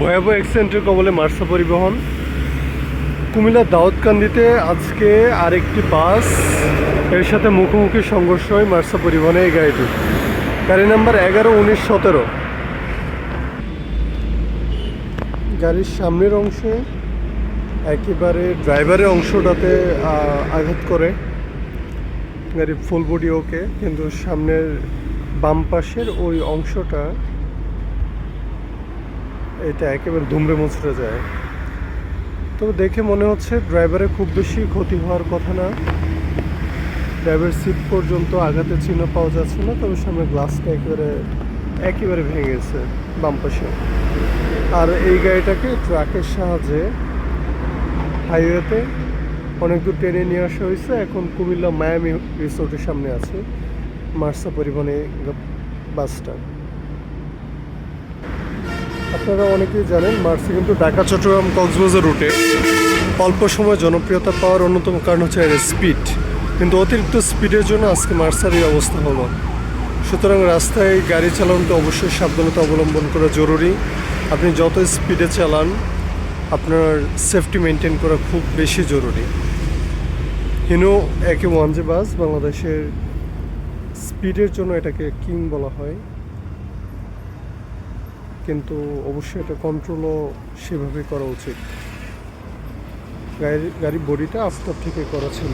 ভয়াবহ অ্যাক্সিডেন্টের কবলে মার্সা পরিবহন। কুমিল্লা দাউদকান্দিতে আজকে আরেকটি বাস, এর সাথে মুখোমুখি সংঘর্ষ হয় মার্সা পরিবহনে এই গাড়িটি। গাড়ি নাম্বার এগারো, উনিশ, সতেরো। গাড়ির সামনের অংশে একেবারে ড্রাইভারের অংশটাতে আঘাত করে। গাড়ির ফুল বডি ওকে, কিন্তু সামনের বাম পাশের ওই অংশটা এটা একেবারে দুমড়ে মুচড়ে যায়। তো দেখে মনে হচ্ছে ড্রাইভারের খুব বেশি ক্ষতি হওয়ার কথা না। ড্রাইভার সিট পর্যন্ত আঘাতের চিহ্ন পাওয়া যাচ্ছে না, তবে সামনে গ্লাসটা একেবারে একেবারে ভেঙে গেছে বাম পাশে। আর এই গাড়িটাকে ট্রাকের সাহায্যে হাইওয়েতে অনেক দূর টেনে নিয়ে আসা হয়েছে। এখন কুমিল্লা মায়ামি রিসোর্টের সামনে আছে মার্সা পরিবহনে বাসটা। আপনারা অনেকেই জানেন, মার্সি কিন্তু ঢাকা, চট্টগ্রাম, কক্সবাজার রুটে অল্প সময় জনপ্রিয়তা পাওয়ার অন্যতম কারণ হচ্ছে এর স্পিড কিন্তু অতিরিক্ত স্পিডের জন্য আজকে মার্সার এই অবস্থা হলো। সুতরাং রাস্তায় গাড়ি চালানোতে অবশ্যই সাবধানতা অবলম্বন করা জরুরি। আপনি যত স্পিডে চালান, আপনার সেফটি মেনটেন করা খুব বেশি জরুরি। হিনো একে ওয়ান যে বাস বাংলাদেশের স্পিডের জন্য এটাকে কিং বলা হয়। কিন্তু অবশ্যই এটা কন্ট্রোলও সেভাবে করা উচিত। গাড়ির গাড়ির বডিটা আফটার থেকে করা ছিল।